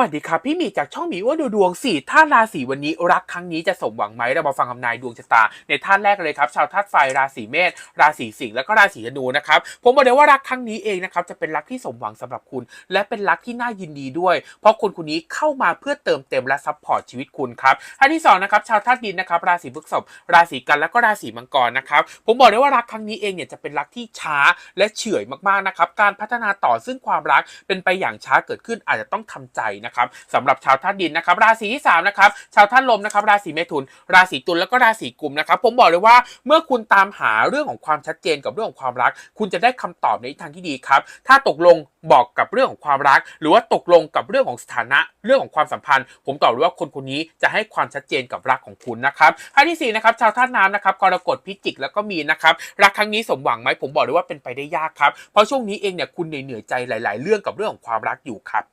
สวัสดีครับพี่หมีจากช่องหมีว่าดูดวงสี่ท่าราศีวันนี้รักครั้งนี้จะสมหวังไหมเรามาฟังคำนายดวงชะตา ในท่านแรกเลยครับ ชาวธาตุไฟราศีเมษราศีสิงห์แล้วก็ราศีธนูนะครับผมบอกเลยว่ารักครั้งนี้เองนะครับจะเป็นรักที่สมหวังสำหรับคุณ และเป็นรักที่น่ายินดีด้วย เพราะคนคนนี้เข้ามาเพื่อเติมเต็มและซัพพอร์ตชีวิตคุณครับท่านที่สองนะครับชาวธาตุดินนะครับราศีพฤษภราศีกันแล้วก็ราศีมังกรนะครับผมบอกเลยว่ารักครั้งนี้เองเนี่ยจะเป็นรักที่ช้าและเฉื่อยมากๆนะครับการพัฒนาต่อซึ่งความรักเป็นไปอย่างช้าเกิดขึ้นอาจจะต้องทำใจนะครับสำหรับชาวธาตุดินนะครับราศีที่สามนะครับชาวธาตุลมนะครับราศีเมถุน ราศีตุลแล้วก็ราศีกุมนะครับผมบอกเลยว่าเมื่อคุณตามหาเรื่องของความชัดเจนกับเรื่องของความรัก คุณจะได้คำตอบในทางที่ดีครับถ้าตกลงบอกกับเรื่องของความรัก หรือว่าตกลงกับเรื่องของสถานะเรื่องของความสัมพันธ์ ผมตอบเลยว่าคนคนนี้จะให้ความชัดเจนกับรักของคุณนะครับท่าที่สี่นะครับชาวธาตุน้ำนะครับกรกฎพิจิกแล้วก็มีนะครับรักครั้งนี้สมหวังไหมผมบอกเลยว่าเป็นไปได้ยากครับเพราะช่วงนี้เองเนี่ยคุณเหนื่อยใจหลาย ๆ เรื่องกับเรื่องของความรักอยู่ครับ